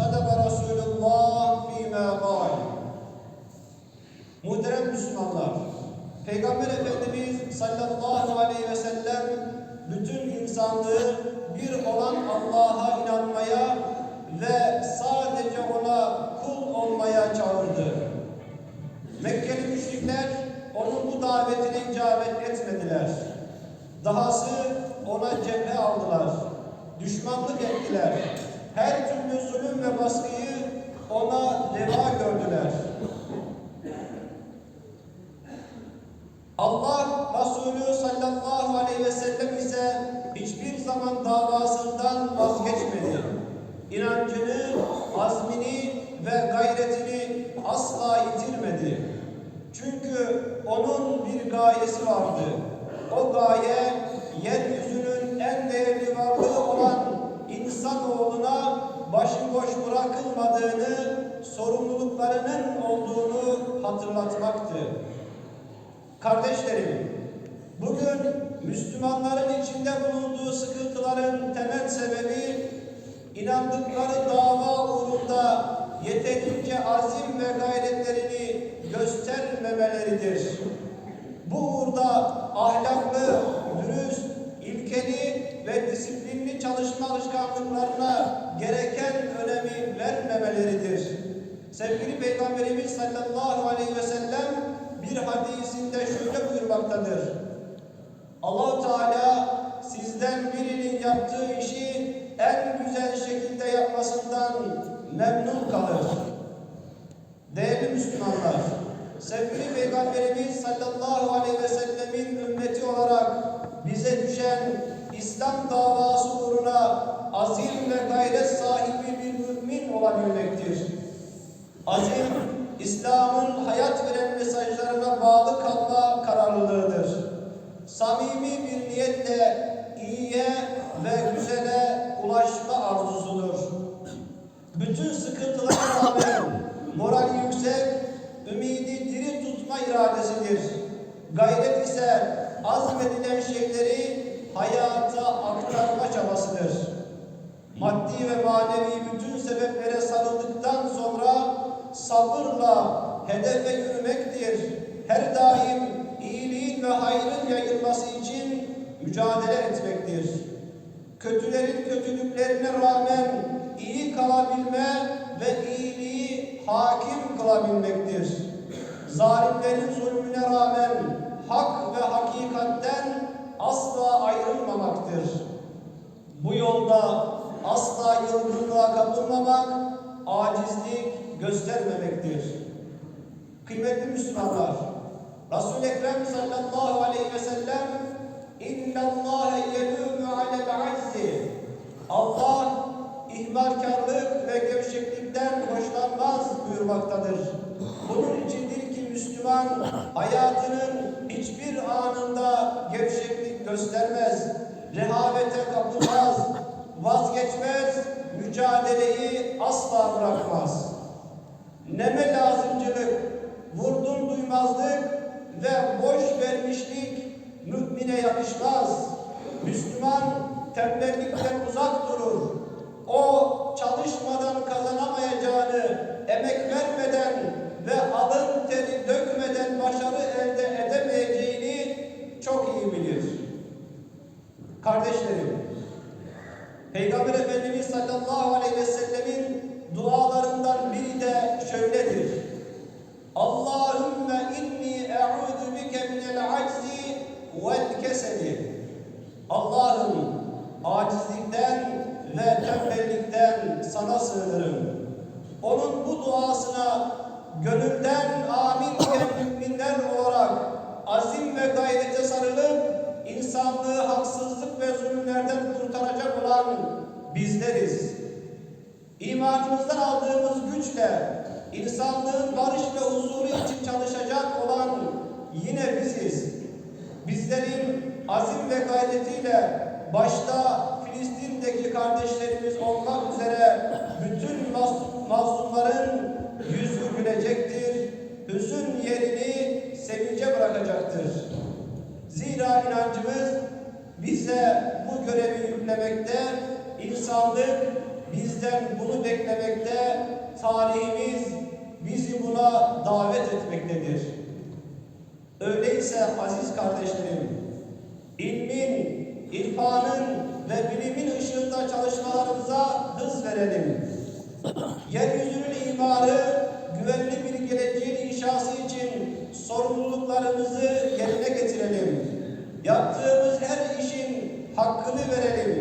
Sadaka Resulullah fîmâ gâl. Muhterem Müslümanlar, Peygamber Efendimiz sallallahu aleyhi ve sellem bütün insanlığı bir olan Allah'a inanmaya ve sadece ona kul olmaya çağırdı. Mekkeli müşrikler onun bu davetine icabet etmediler. Dahası ona cephe aldılar. Düşmanlık ettiler. Her türlü zulüm baskıyı ona reva gördüler. Allah Resulü sallallahu aleyhi ve sellem ise hiçbir zaman davasından vazgeçmedi. İnancını, azmini ve gayretini asla yitirmedi. Çünkü onun bir gayesi vardı. O gaye yeryüzünün en değerli varlığı olan insanoğluna başıboş bırakılmadığını, sorumluluklarının olduğunu hatırlatmaktı. Kardeşlerim, bugün Müslümanların içinde bulunduğu sıkıntıların temel sebebi inandıkları dava uğrunda yeterince azim ve gayretlerini göstermemeleridir. Bu uğurda ahlaklı, dürüst, ilkeli ve disiplinli çalışma alışkanlıklarına gereken önemi vermemeleridir. Sevgili Peygamberimiz sallallahu aleyhi ve sellem bir hadisinde şöyle buyurmaktadır. Allahu Teala sizden birinin yaptığı işi en güzel şekilde yapmasından memnun kalır. Değerli Müslümanlar, sevgili Peygamberimiz sallallahu aleyhi ve sellemin ümmeti olarak bize düşen İslam davası uğruna azim ve gayret sahibi bir mümin olabilmektir. Azim, İslam'ın hayat veren mesajlarına bağlı kalma kararlılığıdır. Samimi bir niyetle iyiye ve güzele ulaşma arzusudur. Bütün sıkıntılara rağmen moral yüksek, ümidi diri tutma iradesidir. Gayret ise azmedilen şeyleri hayata aktarma çabasıdır. Maddi ve manevi bütün sebeplere sarıldıktan sonra sabırla hedefe yürümektir. Her daim iyiliğin ve hayrın yayılması için mücadele etmektir. Kötülerin kötülüklerine rağmen iyi kalabilme ve iyiliği hakim kılabilmektir. Zalimlerin zulmüne rağmen hak ve hakikatten asla ayrılmamaktır. Bu yolda asla yılgınlığa kapılmamak, acizlik göstermemektir. Kıymetli Müslümanlar, Resul-i Ekrem sallallahu aleyhi ve sellem İnnallâhe yedûmü alel azzi Allah ihmalkarlık ve gevşeklikten hoşlanmaz buyurmaktadır. Bunun içindir ki Müslüman hayatının hiçbir anında gevşeklik göstermez, rehavete kapılmaz, vazgeçmez, mücadeleyi asla bırakmaz. Neme lazımcılık, vurdum duymazlık ve boş vermişlik mümine yakışmaz. Müslüman tembellikten uzak durur. O çalışmadan kazanamayacağını, sallallahu aleyhi ve sellemin dualarından biri de şöyledir. Allahümme inni e'udu bike minel aczi vel keseli. Allah'ım acizlikten ve tembellikten sana sığınırım. Onun bu duasına gönülden amin diyen müminler olarak azim ve gayrete sarılıp insanlığı haksızlık ve zulümlerden kurtaracak olan bizleriz. İmanımızdan aldığımız güçle insanlığın barış ve huzuru için çalışacak olan yine biziz. Bizlerin azim ve gayretiyle başta Filistin'deki kardeşlerimiz olmak üzere bütün mazlumların yüzü gülecektir, hüzün yerini sevince bırakacaktır. Zira inancımız bize bu görevi yüklemekte, insanlık bizden bunu beklemekte, tarihimiz bizi buna davet etmektedir. Öyleyse aziz kardeşlerim, ilmin, irfanın ve bilimin ışığında çalışmalarımıza hız verelim. Yeryüzünün imarı, güvenli bir geleceğin inşası için sorumluluklarımızı yerine getirelim. Yaptığımız her işin hakkını verelim.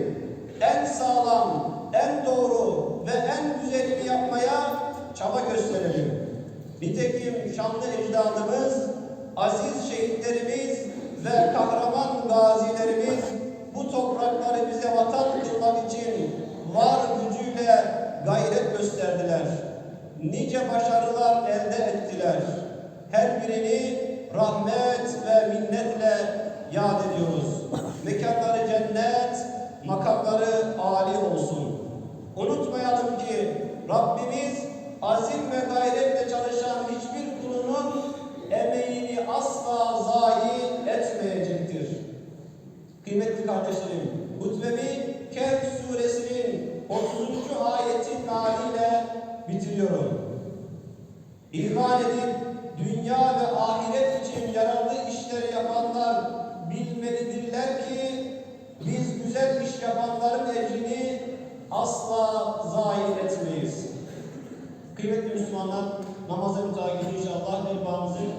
En sağlam, en doğru ve en güzelini yapmaya çaba gösterelim. Nitekim şanlı ecdadımız, aziz şehitlerimiz ve kahraman gazilerimiz bu toprakları bize vatan kılmak için var gücüyle gayret gösterdiler. Nice başarılar elde ettiler. Her birini rahmet ve minnetle yad ediyoruz. Mekanları cennet, makamları âli olsun. Unutmayalım ki Rabbimiz azim ve gayretle çalışan hiçbir kulunun emeğini asla zayi etmeyecektir. Kıymetli kardeşlerim, hutbemi Kehf suresinin 30. ayetin haliyle bitiriyorum. İman edip dünya ve ahiret için yararlı işler yapanlar bilmelidirler ki biz güzel iş yapanların ecrini asla zayi etmeyiz. Kıymetli Müslümanlar, namaza müteakip inşallah Mevbamızın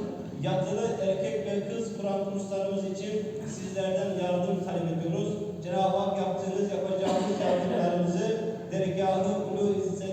yatılı erkek ve kız Kur'an kurslarımız için sizlerden yardım talep ediyoruz. Cenab-ı Hak yaptığınız, yapacağınız yardımlarınızı dergâh-ı ulu izzet